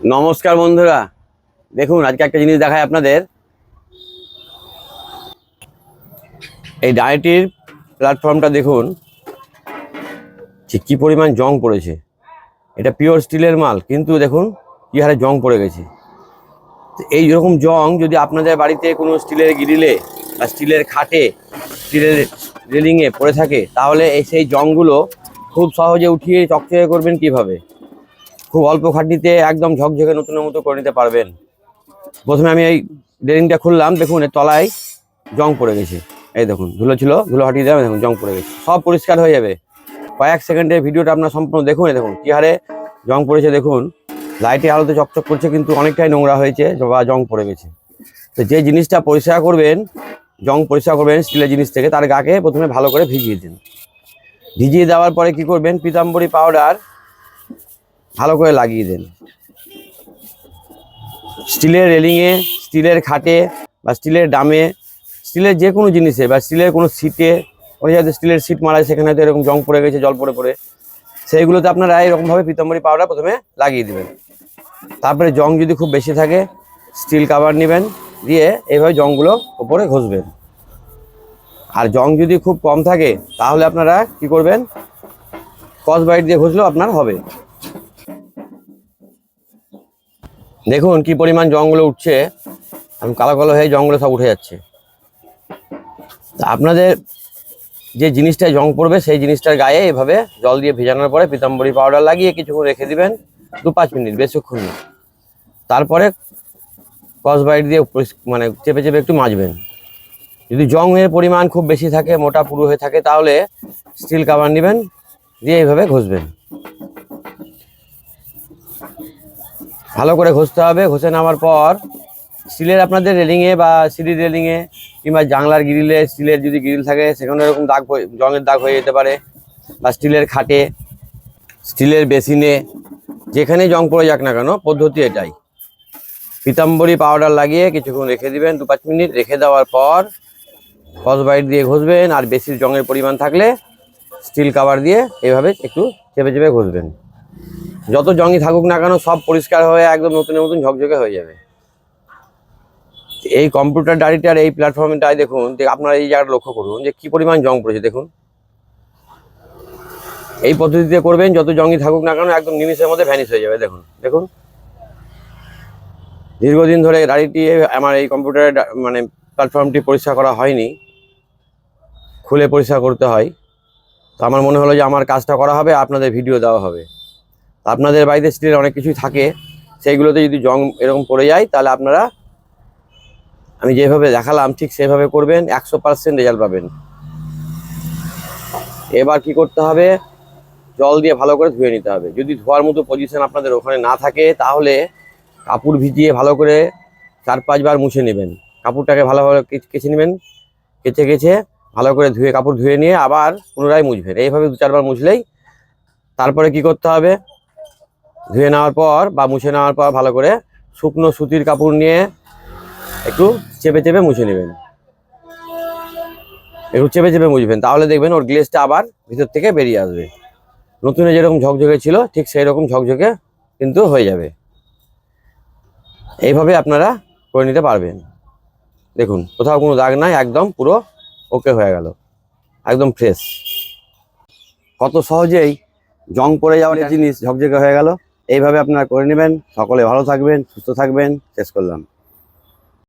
নমস্কার বন্ধুরা। দেখুন, আজকে একটা জিনিস দেখায় আপনাদের। এই ডায়েটির প্ল্যাটফর্মটা দেখুন। যে কী পরিমাণ জং পড়েছে। এটা পিওর স্টিলের মাল, কিন্তু দেখুন, কী হারে জং পড়ে গেছে। এই রকম জং যদি আপনাদের বাড়িতে কোনো স্টিলের গ্রিলে বা স্টিলের খাটে স্টিলের রেলিংয়ে পড়ে থাকে, তাহলে এই সেই জংগুলো খুব সহজে উঠিয়ে চকচকে করবেন কীভাবে? খুব অল্প খাটনিতে একদম ঝকঝকে নতুনের মতো করে নিতে পারবেন। প্রথমে আমি এই রেলিংটা খুললাম, দেখুন এর তলায় জং পড়ে গেছে। এই দেখুন, ধুলো ছিল, ধুলো হাঁটিয়ে দেওয়া দেখুন জং পড়ে গেছে। সব পরিষ্কার হয়ে যাবে। কয়েক সেকেন্ডের ভিডিওটা আপনার সম্পূর্ণ দেখুন দেখুন কী হারে জং পড়েছে, দেখুন। লাইটে আলোতে চকচক করছে, কিন্তু অনেকটাই নোংরা হয়েছে বা জং পড়ে গেছে। তো যে জিনিসটা পরিষ্কার করবেন, জং পরিষ্কার করবেন স্টিলের জিনিস থেকে, তার গাকে প্রথমে ভালো করে ভিজিয়ে দিন। ভিজিয়ে দেওয়ার পরে কি করবেন, পিতাম্বরী পাউডার ভালো করে লাগিয়ে দেন। স্টিলের রেলিংয়ে, স্টিলের খাটে বা স্টিলের ডামে, স্টিলের যে কোনো জিনিসে বা স্টিলের কোনো সিটে অনেক জায়গায় স্টিলের সিট মারা সেখানে হয়তো এরকম জং পড়ে গেছে, জল পড়ে পড়ে। সেইগুলোতে আপনারা এরকমভাবে পিতাম্বরী পাউডার প্রথমে লাগিয়ে দেবেন। তারপরে জং যদি খুব বেশি থাকে, স্টিল কাভার নেবেন, দিয়ে এইভাবে জংগুলো ওপরে ঘষবেন। আর জং যদি খুব কম থাকে, তাহলে আপনারা কি করবেন? কসবাইট দিয়ে ঘষলেও আপনার হবে। দেখুন কি পরিমাণ জঙ্গলে উঠছে। আমি কালো কালো হয়ে জঙ্গলে সব উঠে যাচ্ছে। তা আপনাদের যে জিনিসটায় জং পড়বে, সেই জিনিসটার গায়ে এভাবে জল দিয়ে ভেজানোর পরে পিতাম্বরী পাউডার লাগিয়ে কিছুক্ষণ রেখে দিবেন দু পাঁচ মিনিট বেশিক্ষণ না। তারপরে কসবাইট দিয়ে মানে চেপে চেপে একটু মাজবেন। যদি জংয়ের পরিমাণ খুব বেশি থাকে, মোটা পুরু হয়ে থাকে, তাহলে স্টিল কাভার নেবেন, দিয়ে এইভাবে ঘষবেন। ভালো করে ঘষতে হবে। ঘষে নামার পর স্টিলের আপনাদের রেলিংয়ে বা সিঁড়ির রেলিংয়ে কিংবা জানলার গ্রিলে স্টিলের যদি গ্রিল থাকে সেখানে এরকম দাগ জংয়ের দাগ হয়ে যেতে পারে বা স্টিলের খাটে স্টিলের বেসিনে যেখানে জং পড়ে যাক না কেন, পদ্ধতি এটাই। পিতাম্বরী পাউডার লাগিয়ে কিছুক্ষণ রেখে দিবেন দু পাঁচ মিনিট রেখে দেওয়ার পর কসবাইট দিয়ে ঘষবেন, আর বেশি জংয়ের পরিমাণ থাকলে স্টিল কাভার দিয়ে এভাবে একটু চেপে চেপে ঘষবেন। যত জঙ্গি থাকুক না কেন, সব পরিষ্কার হয়ে একদম নতুনের মতন ঝকঝকে হয়ে যাবে। এই কম্পিউটার ডায়েরিটার এই প্ল্যাটফর্মটায় দেখুন আপনারা এই জায়গাটা লক্ষ্য করুন, যে কি পরিমাণ জং পড়েছে দেখুন। এই পদ্ধতিতে করবেন, যত জঙ্গি থাকুক না কেন, একদম নিমিষের মধ্যে ভ্যানিশ হয়ে যাবে, দেখুন দেখুন। দীর্ঘদিন ধরে গাড়িটি আমার এই কম্পিউটারের ডা- মানে প্ল্যাটফর্মটি পরিষ্কার করা হয়নি, খুলে পরিষ্কার করতে হয়। তো আমার মনে হলো যে আমার কাজটা করা হবে, আপনাদের ভিডিও দেওয়া হবে। আপনাদের বাড়িতে স্টিলের অনেক কিছুই থাকে, সেইগুলোতে যদি জং এরকম পড়ে যায়, তাহলে আপনারা আমি যেভাবে দেখালাম ঠিক সেভাবে করবেন, একশো পার্সেন্ট রেজাল্ট পাবেন। এবার কি করতে হবে? জল দিয়ে ভালো করে ধুয়ে নিতে হবে। যদি ধোয়ার মতো পজিশন আপনাদের ওখানে না থাকে, তাহলে কাপড় ভিজিয়ে ভালো করে চার পাঁচবার মুছে নেবেন। কাপড়টাকে ভালোভাবে কেচ- নেবেন। কেচে কেচে ভালো করে ধুয়ে কাপড় ধুয়ে নিয়ে আবার পুনরায় মুছবেন। এইভাবে দু চারবার মুছলেই তারপরে কি করতে হবে? ধুয়ে নেওয়ার পর বা মুছে নেওয়ার পর ভালো করে শুকনো সুতির কাপড় নিয়ে একটু চেপে চেপে মুছে নেবেন। একটু চেপে চেপে মুছবেন তাহলে দেখবেন ওর গ্লেসটা আবার ভিতর থেকে বেরিয়ে আসবে। নতুনে যেরকম ঝকঝকে ছিল ঠিক সেই রকম ঝকঝকে কিন্তু হয়ে যাবে। এইভাবে আপনারা করে নিতে পারবেন। দেখুন কোথাও কোনো দাগ নাই একদম পুরো ওকে হয়ে গেল। একদম ফ্রেশ কত সহজেই জং পড়ে যাওয়ার জিনিস ঝকঝকে হয়ে গেল। এইভাবে আপনারা করে নেবেন। সকলে ভালো থাকবেন সুস্থ থাকবেন। শেষ করলাম।